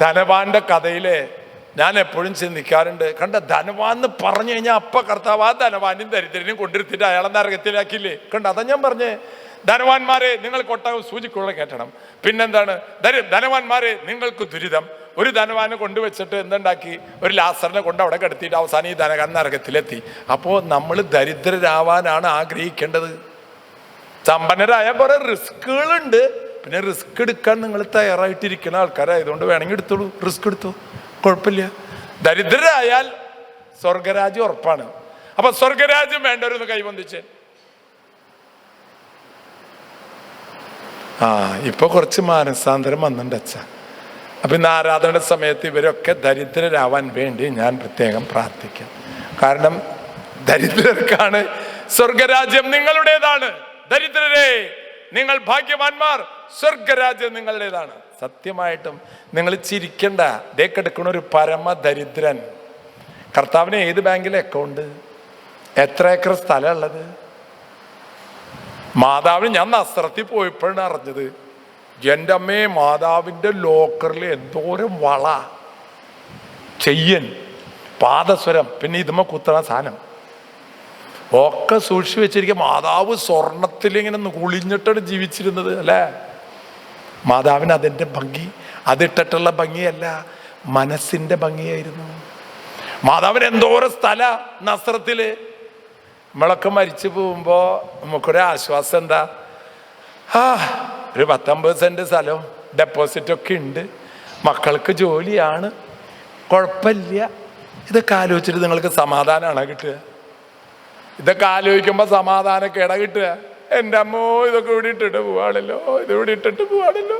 ധനവാന്റെ കഥയിലെ ഞാൻ എപ്പോഴും ചിന്തിക്കാറുണ്ട് കണ്ട ധനവാൻ എന്ന് പറഞ്ഞു കഴിഞ്ഞാൽ അപ്പ കർത്താവ് ആ ധനവാനും ദരിദ്രനും കൊണ്ടിരുത്തിട്ട് അയാളെ നരകത്തിലാക്കിയില്ലേ കണ്ട അതാ ഞാൻ പറഞ്ഞേ. ധനവാന്മാരെ നിങ്ങൾ കൊട്ടാവും സൂചിക്കുള്ള കയറ്റണം. പിന്നെന്താണ്? ധനവാന്മാരെ നിങ്ങൾക്ക് ദുരിതം. ഒരു ധനവാനെ കൊണ്ടുവച്ചിട്ട് എന്തുണ്ടാക്കി? ഒരു ലാസറിനെ കൊണ്ട് അവിടെ കിടത്തിയിട്ട് അവസാനം ഈ ധനകാൻ നരകത്തിലെത്തി. അപ്പോൾ നമ്മൾ ദരിദ്രരാവാനാണ് ആഗ്രഹിക്കേണ്ടത്. സമ്പന്നരായ കുറെ റിസ്കുകളുണ്ട് പിന്നെ റിസ്ക് എടുക്കാൻ നിങ്ങൾ തയ്യാറായിട്ടിരിക്കുന്ന ആൾക്കാരായതുകൊണ്ട് വേണമെങ്കിൽ എടുത്തോളൂ. റിസ്ക് എടുത്തോ? കുഴപ്പമില്ല. ദരിദ്രരായാൽ സ്വർഗരാജ്യം ഉറപ്പാണ്. അപ്പൊ സ്വർഗരാജ്യം വേണ്ടവരൊന്ന് കൈവന്തിച്ച് ആ ഇപ്പൊ കുറച്ച് മാനസാന്തരം വന്നിട്ടുണ്ട് അച്ഛ. അപ്പൊ ഇന്ന് ആരാധനയുടെ സമയത്ത് ഇവരൊക്കെ ദരിദ്രരാവാൻ വേണ്ടി ഞാൻ പ്രത്യേകം പ്രാർത്ഥിക്കാം. കാരണം ദരിദ്രർക്കാണ് സ്വർഗരാജ്യം നിങ്ങളുടേതാണ്. ദരിദ്രരെ നിങ്ങൾ ഭാഗ്യവാന്മാർ. സ്വർഗരാജ്യം നിങ്ങളുടേതാണ്. സത്യമായിട്ടും നിങ്ങൾ ചിരിക്കണ്ട. ദേ കിടക്കണ ഒരു പരമദരിദ്രൻ. കർത്താവിന് ഏത് ബാങ്കിലെ അക്കൗണ്ട് എത്ര ഏക്കർ സ്ഥലമുള്ളത്? മാതാവിന് ഞാൻ നസ്രത്തിൽ പോയപ്പോഴാണ് അറിഞ്ഞത്. എന്റെ അമ്മേ മാതാവിന്റെ ലോക്കറിൽ എന്തോരം വള. ചെയ്യൻ പാദസ്വരം പിന്നെ ഇതുമ്മ കുത്തണ സാധനം. ഒക്കെ സൂക്ഷിച്ചു വെച്ചിരിക്കുക മാതാവ് സ്വർണത്തിൽ ഇങ്ങനെ കുളിഞ്ഞിട്ടാണ് ജീവിച്ചിരുന്നത് അല്ലേ? മാതാവിന് അതിന്റെ ഭംഗി അതിട്ടിട്ടുള്ള ഭംഗിയല്ല മനസ്സിന്റെ ഭംഗിയായിരുന്നു. മാതാവിന് എന്തോരം സ്ഥല നസ്രത്തിൽ. നമ്മളൊക്കെ മരിച്ചു പോകുമ്പോൾ നമുക്കൊരു ആശ്വാസം എന്താ? ആ ഒരു പത്തൊമ്പത് സെന്റ് ഡെപ്പോസിറ്റ് ഒക്കെ ഉണ്ട്. മക്കൾക്ക് ജോലിയാണ്. കുഴപ്പമില്ല. ഇതൊക്കെ ആലോചിച്ചിട്ട് നിങ്ങൾക്ക് സമാധാനമാണ് കിട്ടുക? ഇതൊക്കെ ആലോചിക്കുമ്പോൾ സമാധാനക്കേട കിട്ടുക. എന്റെ അമ്മോ ഇതൊക്കെ ഇവിടെ ഇട്ടിട്ട് പോവാണല്ലോ ഇത് ഇവിടെ ഇട്ടിട്ട് പോവാണല്ലോ.